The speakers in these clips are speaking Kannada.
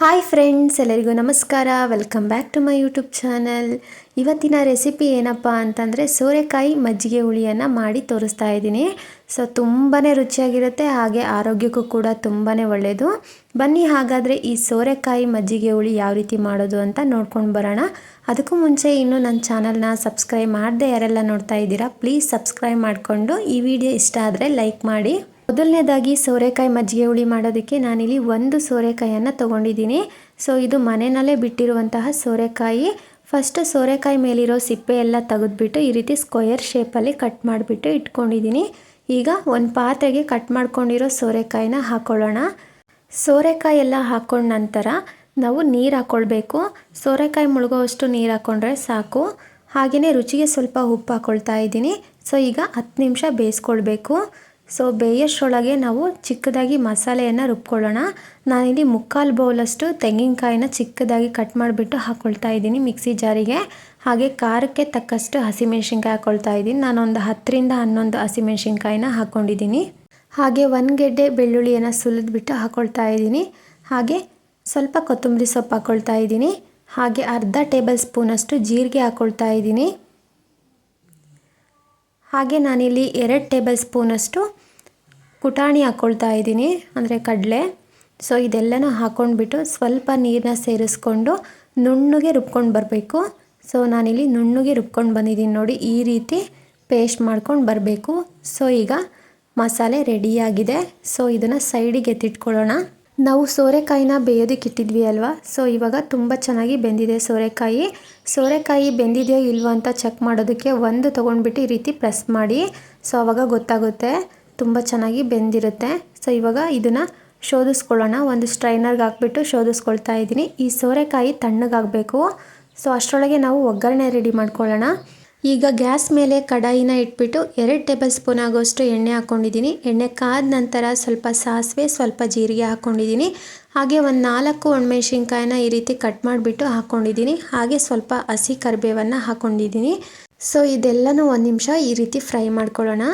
ಹಾಯ್ ಫ್ರೆಂಡ್ಸ್, ಎಲ್ಲರಿಗೂ ನಮಸ್ಕಾರ. Welcome back to my YouTube channel ಇವತ್ತಿನ ರೆಸಿಪಿ ಏನಪ್ಪ ಅಂತಂದರೆ ಸೋರೆಕಾಯಿ ಮಜ್ಜಿಗೆ ಹುಳಿಯನ್ನು ಮಾಡಿ ತೋರಿಸ್ತಾ ಇದ್ದೀನಿ. ಸೊ ತುಂಬಾ ರುಚಿಯಾಗಿರುತ್ತೆ, ಹಾಗೆ ಆರೋಗ್ಯಕ್ಕೂ ಕೂಡ ತುಂಬಾ ಒಳ್ಳೆಯದು ಬನ್ನಿ ಹಾಗಾದರೆ ಈ ಸೋರೆಕಾಯಿ ಮಜ್ಜಿಗೆ ಹುಳಿ ಯಾವ ರೀತಿ ಮಾಡೋದು ಅಂತ ನೋಡ್ಕೊಂಡು ಬರೋಣ. ಅದಕ್ಕೂ ಮುಂಚೆ ಇನ್ನೂ ನನ್ನ ಚಾನಲ್ನ ಸಬ್ಸ್ಕ್ರೈಬ್ ಮಾಡದೆ ಯಾರೆಲ್ಲ ನೋಡ್ತಾ ಇದ್ದೀರಾ ಪ್ಲೀಸ್ ಸಬ್ಸ್ಕ್ರೈಬ್ ಮಾಡಿಕೊಂಡು ಈ ವಿಡಿಯೋ ಇಷ್ಟ ಆದರೆ ಲೈಕ್ ಮಾಡಿ. ಮೊದಲನೇದಾಗಿ ಸೋರೆಕಾಯಿ ಮಜ್ಜಿಗೆ ಹುಳಿ ಮಾಡೋದಕ್ಕೆ ನಾನಿಲ್ಲಿ ಒಂದು ಸೋರೆಕಾಯಿಯನ್ನು ತೊಗೊಂಡಿದ್ದೀನಿ. ಸೊ ಇದು ಮನೆಯಲ್ಲೇ ಬಿಟ್ಟಿರುವಂತಹ ಸೋರೆಕಾಯಿ. ಫಸ್ಟ್ ಸೋರೆಕಾಯಿ ಮೇಲಿರೋ ಸಿಪ್ಪೆ ಎಲ್ಲ ತೆಗೆದ್ಬಿಟ್ಟು ಈ ರೀತಿ ಸ್ಕ್ವಯರ್ ಶೇಪಲ್ಲಿ ಕಟ್ ಮಾಡಿಬಿಟ್ಟು ಇಟ್ಕೊಂಡಿದ್ದೀನಿ. ಈಗ ಒಂದು ಪಾತ್ರೆಗೆ ಕಟ್ ಮಾಡ್ಕೊಂಡಿರೋ ಸೋರೆಕಾಯಿನ ಹಾಕ್ಕೊಳ್ಳೋಣ ಸೋರೆಕಾಯಿ ಎಲ್ಲ ಹಾಕ್ಕೊಂಡ ನಂತರ ನಾವು ನೀರು ಹಾಕ್ಕೊಳ್ಬೇಕು ಸೋರೆಕಾಯಿ ಮುಳುಗೋವಷ್ಟು ನೀರು ಹಾಕ್ಕೊಂಡ್ರೆ ಸಾಕು. ಹಾಗೆಯೇ ರುಚಿಗೆ ಸ್ವಲ್ಪ ಉಪ್ಪು ಹಾಕ್ಕೊಳ್ತಾ ಇದ್ದೀನಿ. ಸೊ ಈಗ ಹತ್ತು ನಿಮಿಷ ಬೇಯಿಸ್ಕೊಳ್ಬೇಕು. ಸೊ ಬೇಯಷ್ಟೊಳಗೆ ನಾವು ಚಿಕ್ಕದಾಗಿ ಮಸಾಲೆಯನ್ನು ರುಬ್ಕೊಳ್ಳೋಣ. ನಾನಿಲ್ಲಿ ಮುಕ್ಕಾಲು ಬೌಲಷ್ಟು ತೆಂಗಿನಕಾಯಿನ ಚಿಕ್ಕದಾಗಿ ಕಟ್ ಮಾಡಿಬಿಟ್ಟು ಹಾಕ್ಕೊಳ್ತಾ ಇದ್ದೀನಿ ಮಿಕ್ಸಿ ಜಾರಿಗೆ. ಹಾಗೆ ಖಾರಕ್ಕೆ ತಕ್ಕಷ್ಟು ಹಸಿಮೆಣ್ಸಿನ್ಕಾಯಿ ಹಾಕ್ಕೊಳ್ತಾ ಇದ್ದೀನಿ. ನಾನೊಂದು ಹತ್ತರಿಂದ ಹನ್ನೊಂದು ಹಸಿಮೆಣ್ಸಿನ್ಕಾಯಿನ ಹಾಕ್ಕೊಂಡಿದ್ದೀನಿ ಹಾಗೆ ಒಂದು ಗೆಡ್ಡೆ ಬೆಳ್ಳುಳ್ಳಿಯನ್ನು ಸುಲಿದ್ಬಿಟ್ಟು ಹಾಕ್ಕೊಳ್ತಾ ಇದ್ದೀನಿ. ಹಾಗೆ ಸ್ವಲ್ಪ ಕೊತ್ತಂಬರಿ ಸೊಪ್ಪು ಹಾಕ್ಕೊಳ್ತಾ ಇದ್ದೀನಿ. ಹಾಗೆ ಅರ್ಧ ಟೇಬಲ್ ಸ್ಪೂನಷ್ಟು ಜೀರಿಗೆ ಹಾಕ್ಕೊಳ್ತಾ ಇದ್ದೀನಿ. ಹಾಗೆ ನಾನಿಲ್ಲಿ ಎರಡು ಟೇಬಲ್ ಸ್ಪೂನಷ್ಟು ಪುಟಾಣಿ ಹಾಕ್ಕೊಳ್ತಾ ಇದ್ದೀನಿ, ಅಂದರೆ ಕಡಲೆ. ಸೊ ಇದೆಲ್ಲನೂ ಹಾಕ್ಕೊಂಡ್ಬಿಟ್ಟು ಸ್ವಲ್ಪ ನೀರನ್ನ ಸೇರಿಸ್ಕೊಂಡು ನುಣ್ಣಗೆ ರುಬ್ಕೊಂಡು ಬರಬೇಕು. ಸೊ ನಾನಿಲ್ಲಿ ನುಣ್ಣಗೆ ರುಬ್ಕೊಂಡು ಬಂದಿದ್ದೀನಿ ನೋಡಿ, ಈ ರೀತಿ ಪೇಸ್ಟ್ ಮಾಡ್ಕೊಂಡು ಬರಬೇಕು. ಸೊ ಈಗ ಮಸಾಲೆ ರೆಡಿಯಾಗಿದೆ. ಸೊ ಇದನ್ನು ಸೈಡಿಗೆ ಎತ್ತಿಟ್ಕೊಳ್ಳೋಣ. ನಾವು ಸೋರೆಕಾಯಿನ ಬೇಯೋದಕ್ಕೆ ಇಟ್ಟಿದ್ವಿ ಅಲ್ವಾ? ಸೊ ಇವಾಗ ತುಂಬ ಚೆನ್ನಾಗಿ ಬೆಂದಿದೆ ಸೋರೆಕಾಯಿ. ಸೋರೆಕಾಯಿ ಬೆಂದಿದೆಯೋ ಇಲ್ವೋ ಅಂತ ಚೆಕ್ ಮಾಡೋದಕ್ಕೆ ಒಂದು ತೊಗೊಂಡ್ಬಿಟ್ಟು ಈ ರೀತಿ ಪ್ರೆಸ್ ಮಾಡಿ. ಸೊ ಆವಾಗ ಗೊತ್ತಾಗುತ್ತೆ. ತುಂಬ ಚೆನ್ನಾಗಿ ಬೆಂದಿರುತ್ತೆ. ಸೊ ಇವಾಗ ಇದನ್ನು ಶೋಧಿಸ್ಕೊಳ್ಳೋಣ. ಒಂದು ಸ್ಟ್ರೈನರ್ಗೆ ಹಾಕ್ಬಿಟ್ಟು ಶೋಧಿಸ್ಕೊಳ್ತಾ ಇದ್ದೀನಿ. ಈ ಸೋರೆಕಾಯಿ ತಣ್ಣಗಾಗಬೇಕು. ಸೊ ಅಷ್ಟರೊಳಗೆ ನಾವು ಒಗ್ಗರಣೆ ರೆಡಿ ಮಾಡ್ಕೊಳ್ಳೋಣ. ಈಗ ಗ್ಯಾಸ್ ಮೇಲೆ ಕಡಾಯಿನ ಇಟ್ಬಿಟ್ಟು ಎರಡು ಟೇಬಲ್ ಸ್ಪೂನ್ ಆಗೋಷ್ಟು ಎಣ್ಣೆ ಹಾಕ್ಕೊಂಡಿದ್ದೀನಿ. ಎಣ್ಣೆ ಕಾದ ನಂತರ ಸ್ವಲ್ಪ ಸಾಸಿವೆ, ಸ್ವಲ್ಪ ಜೀರಿಗೆ ಹಾಕ್ಕೊಂಡಿದ್ದೀನಿ. ಹಾಗೆ ಒಂದು ನಾಲ್ಕು ಒಣಮೆಣ್ಸಿನ್ಕಾಯಿನ ಈ ರೀತಿ ಕಟ್ ಮಾಡಿಬಿಟ್ಟು ಹಾಕ್ಕೊಂಡಿದ್ದೀನಿ. ಹಾಗೆ ಸ್ವಲ್ಪ ಹಸಿ ಕರಿಬೇವನ್ನು ಹಾಕ್ಕೊಂಡಿದ್ದೀನಿ. ಸೊ ಇದೆಲ್ಲನೂ ಒಂದು ನಿಮಿಷ ಈ ರೀತಿ ಫ್ರೈ ಮಾಡ್ಕೊಳ್ಳೋಣ.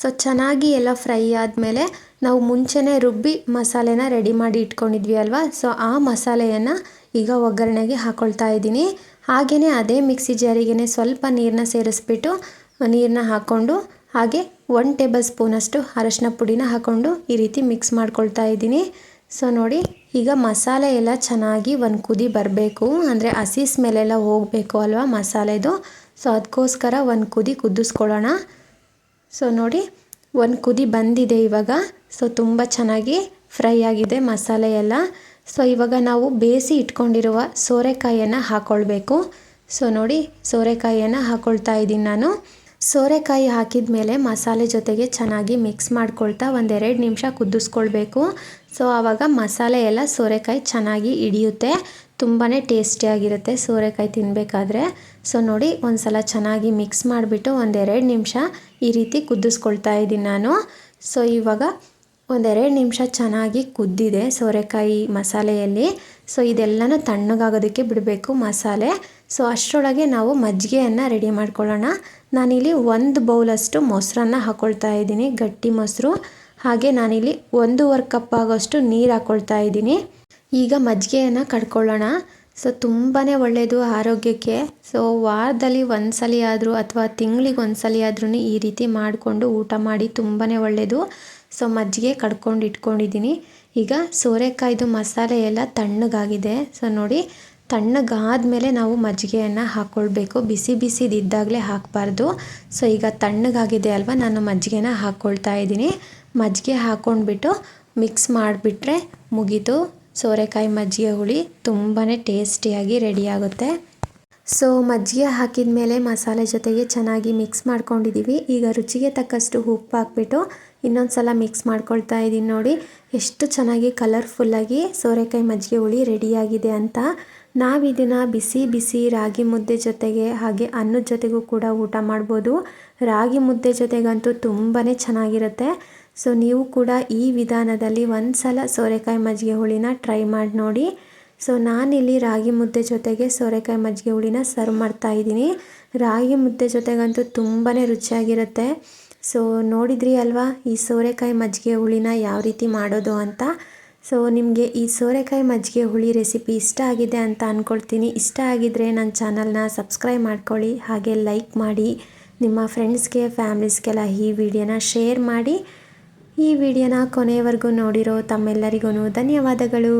ಸೊ ಚೆನ್ನಾಗಿ ಎಲ್ಲ ಫ್ರೈ ಆದಮೇಲೆ ನಾವು ಮುಂಚೆನೇ ರುಬ್ಬಿ ಮಸಾಲೆನ ರೆಡಿ ಮಾಡಿ ಇಟ್ಕೊಂಡಿದ್ವಿ ಅಲ್ವಾ? ಸೊ ಆ ಮಸಾಲೆಯನ್ನು ಈಗ ಒಗ್ಗರಣೆಗೆ ಹಾಕ್ಕೊಳ್ತಾ ಇದ್ದೀನಿ. ಹಾಗೆಯೇ ಅದೇ ಮಿಕ್ಸಿ ಜಾರಿಗೇ ಸ್ವಲ್ಪ ನೀರನ್ನ ಸೇರಿಸ್ಬಿಟ್ಟು ನೀರನ್ನ ಹಾಕ್ಕೊಂಡು ಹಾಗೆ ಒನ್ ಟೇಬಲ್ ಸ್ಪೂನಷ್ಟು ಅರಶಿನ ಪುಡಿನ ಹಾಕ್ಕೊಂಡು ಈ ರೀತಿ ಮಿಕ್ಸ್ ಮಾಡ್ಕೊಳ್ತಾ ಇದ್ದೀನಿ. ಸೊ ನೋಡಿ, ಈಗ ಮಸಾಲೆ ಎಲ್ಲ ಚೆನ್ನಾಗಿ ಒಂದು ಕುದಿ ಬರಬೇಕು. ಅಂದರೆ ಹಸಿ ಸ್ಮೆಲೆಲ್ಲ ಹೋಗಬೇಕು ಅಲ್ವಾ ಮಸಾಲೆದು? ಸೊ ಅದಕ್ಕೋಸ್ಕರ ಒಂದು ಕುದಿ ಕುದಿಸ್ಕೊಳ್ಳೋಣ. ಸೊ ನೋಡಿ, ಒಂದು ಕುದಿ ಬಂದಿದೆ ಇವಾಗ. ಸೊ ತುಂಬ ಚೆನ್ನಾಗಿ ಫ್ರೈ ಆಗಿದೆ ಮಸಾಲೆ ಎಲ್ಲ. ಸೊ ಇವಾಗ ನಾವು ಬೇಯಿಸಿ ಇಟ್ಕೊಂಡಿರುವ ಸೋರೆಕಾಯಿಯನ್ನು ಹಾಕ್ಕೊಳ್ಬೇಕು ಸೊ ನೋಡಿ ಸೋರೆಕಾಯಿಯನ್ನು ಹಾಕ್ಕೊಳ್ತಾ ಇದ್ದೀನಿ ನಾನು. ಸೋರೆಕಾಯಿ ಹಾಕಿದ ಮೇಲೆ ಮಸಾಲೆ ಜೊತೆಗೆ ಚೆನ್ನಾಗಿ ಮಿಕ್ಸ್ ಮಾಡ್ಕೊಳ್ತಾ ಒಂದೆರಡು ನಿಮಿಷ ಕುದಿಸ್ಕೊಳ್ಬೇಕು. ಸೊ ಆವಾಗ ಮಸಾಲೆ ಎಲ್ಲ ಸೋರೆಕಾಯಿ ಚೆನ್ನಾಗಿ ಹಿಡಿಯುತ್ತೆ. ತುಂಬಾ ಟೇಸ್ಟಿಯಾಗಿರುತ್ತೆ ಸೋರೆಕಾಯಿ ತಿನ್ನಬೇಕಾದ್ರೆ ಸೊ ನೋಡಿ ಒಂದು ಸಲ ಚೆನ್ನಾಗಿ ಮಿಕ್ಸ್ ಮಾಡಿಬಿಟ್ಟು ಒಂದೆರಡು ನಿಮಿಷ ಈ ರೀತಿ ಕುದಿಸ್ಕೊಳ್ತಾ ಇದ್ದೀನಿ ನಾನು. ಸೊ ಇವಾಗ ಒಂದೆರಡು ನಿಮಿಷ ಚೆನ್ನಾಗಿ ಕುದ್ದಿದೆ ಸೋರೆಕಾಯಿ ಮಸಾಲೆಯಲ್ಲಿ. ಸೊ ಇದೆಲ್ಲನೂ ತಣ್ಣಗಾಗೋದಕ್ಕೆ ಬಿಡಬೇಕು ಮಸಾಲೆ. ಸೊ ಅಷ್ಟರೊಳಗೆ ನಾವು ಮಜ್ಜಿಗೆಯನ್ನು ರೆಡಿ ಮಾಡ್ಕೊಳ್ಳೋಣ. ನಾನಿಲ್ಲಿ ಒಂದು ಬೌಲಷ್ಟು ಮೊಸರನ್ನ ಹಾಕ್ಕೊಳ್ತಾ ಇದ್ದೀನಿ, ಗಟ್ಟಿ ಮೊಸರು. ಹಾಗೆ ನಾನಿಲ್ಲಿ ಒಂದೂವರೆ ಕಪ್ ಆಗೋಷ್ಟು ನೀರು ಹಾಕ್ಕೊಳ್ತಾ ಇದ್ದೀನಿ. ಈಗ ಮಜ್ಜಿಗೆಯನ್ನು ಕಡ್ಕೊಳ್ಳೋಣ. ಸೊ ತುಂಬಾ ಒಳ್ಳೆಯದು ಆರೋಗ್ಯಕ್ಕೆ. ಸೊ, ವಾರದಲ್ಲಿ ಒಂದು ಸಲ ಆದರೂ ಅಥವಾ ತಿಂಗಳಿಗೆ ಒಂದು ಸಲ ಆದ್ರೂ ಈ ರೀತಿ ಮಾಡಿಕೊಂಡು ಊಟ ಮಾಡಿ ತುಂಬಾ ಒಳ್ಳೆಯದು ಸೊ, ಮಜ್ಜಿಗೆ ಕಡ್ಕೊಂಡು ಇಟ್ಕೊಂಡಿದ್ದೀನಿ. ಈಗ ಸೋರೆಕಾಯ್ದು ಮಸಾಲೆ ಎಲ್ಲ ತಣ್ಣಗಾಗಿದೆ. ಸೊ, ನೋಡಿ ತಣ್ಣಗಾದ ಮೇಲೆ ನಾವು ಮಜ್ಜಿಗೆಯನ್ನು ಹಾಕ್ಕೊಳ್ಬೇಕು ಬಿಸಿ ಬಿಸಿದಿದ್ದಾಗಲೇ ಹಾಕಬಾರ್ದು. ಸೊ, ಈಗ ತಣ್ಣಗಾಗಿದೆ ಅಲ್ವಾ? ನಾನು ಮಜ್ಜಿಗೆನ ಹಾಕ್ಕೊಳ್ತಾ ಇದ್ದೀನಿ. ಮಜ್ಜಿಗೆ ಹಾಕ್ಕೊಂಡ್ಬಿಟ್ಟು ಮಿಕ್ಸ್ ಮಾಡಿಬಿಟ್ರೆ ಮುಗೀತು. ಸೋರೆಕಾಯಿ ಮಜ್ಜಿಗೆ ಹುಳಿ ತುಂಬಾ ಟೇಸ್ಟಿಯಾಗಿ ರೆಡಿಯಾಗುತ್ತೆ ಸೊ ಮಜ್ಜಿಗೆ ಹಾಕಿದ ಮೇಲೆ ಮಸಾಲೆ ಜೊತೆಗೆ ಚೆನ್ನಾಗಿ ಮಿಕ್ಸ್ ಮಾಡ್ಕೊಂಡಿದ್ದೀವಿ ಈಗ ರುಚಿಗೆ ತಕ್ಕಷ್ಟು ಉಪ್ಪು ಹಾಕ್ಬಿಟ್ಟು ಇನ್ನೊಂದು ಸಲ ಮಿಕ್ಸ್ ಮಾಡ್ಕೊಳ್ತಾ ಇದ್ದೀನಿ ನೋಡಿ. ಎಷ್ಟು ಚೆನ್ನಾಗಿ ಕಲರ್ಫುಲ್ಲಾಗಿ ಸೋರೆಕಾಯಿ ಮಜ್ಜಿಗೆ ಹುಳಿ ರೆಡಿಯಾಗಿದೆ ಅಂತ. ನಾವು ಇದನ್ನು ಬಿಸಿ ಬಿಸಿ ರಾಗಿ ಮುದ್ದೆ ಜೊತೆಗೆ ಹಾಗೆ ಅನ್ನದ ಜೊತೆಗೂ ಕೂಡ ಊಟ ಮಾಡ್ಬೋದು. ರಾಗಿ ಮುದ್ದೆ ಜೊತೆಗಂತೂ ತುಂಬಾ ಚೆನ್ನಾಗಿರುತ್ತೆ. ಸೊ ನೀವು ಕೂಡ ಈ ವಿಧಾನದಲ್ಲಿ ಒಂದು ಸಲ ಸೋರೆಕಾಯಿ ಮಜ್ಜಿಗೆ ಹುಳಿನ ಟ್ರೈ ಮಾಡಿ ನೋಡಿ. ಸೊ ನಾನಿಲ್ಲಿ ರಾಗಿ ಮುದ್ದೆ ಜೊತೆಗೆ ಸೋರೆಕಾಯಿ ಮಜ್ಜಿಗೆ ಹುಳಿನ ಸರ್ವ್ ಮಾಡ್ತಾ ಇದ್ದೀನಿ. ರಾಗಿ ಮುದ್ದೆ ಜೊತೆಗಂತೂ ತುಂಬಾ ರುಚಿಯಾಗಿರುತ್ತೆ. ಸೊ ನೋಡಿದ್ರಿ ಅಲ್ವಾ, ಈ ಸೋರೆಕಾಯಿ ಮಜ್ಜಿಗೆ ಹುಳಿನ ಯಾವ ರೀತಿ ಮಾಡೋದು ಅಂತ. ಸೊ ನಿಮಗೆ ಈ ಸೋರೆಕಾಯಿ ಮಜ್ಜಿಗೆ ಹುಳಿ ರೆಸಿಪಿ ಇಷ್ಟ ಆಗಿದೆ ಅಂತ ಅಂದ್ಕೊಳ್ತೀನಿ ಇಷ್ಟ ಆಗಿದ್ದರೆ ನನ್ನ ಚಾನಲ್ನ ಸಬ್ಸ್ಕ್ರೈಬ್ ಮಾಡ್ಕೊಳ್ಳಿ, ಹಾಗೆ ಲೈಕ್ ಮಾಡಿ. ನಿಮ್ಮ ಫ್ರೆಂಡ್ಸ್ಗೆ ಫ್ಯಾಮ್ಲೀಸ್ಗೆಲ್ಲ ಈ ವಿಡಿಯೋನ ಶೇರ್ ಮಾಡಿ. ಈ ವಿಡಿಯೋನ ಕೊನೆಯವರೆಗೂ ನೋಡಿರೋ ತಮ್ಮೆಲ್ಲರಿಗೂ ಧನ್ಯವಾದಗಳು.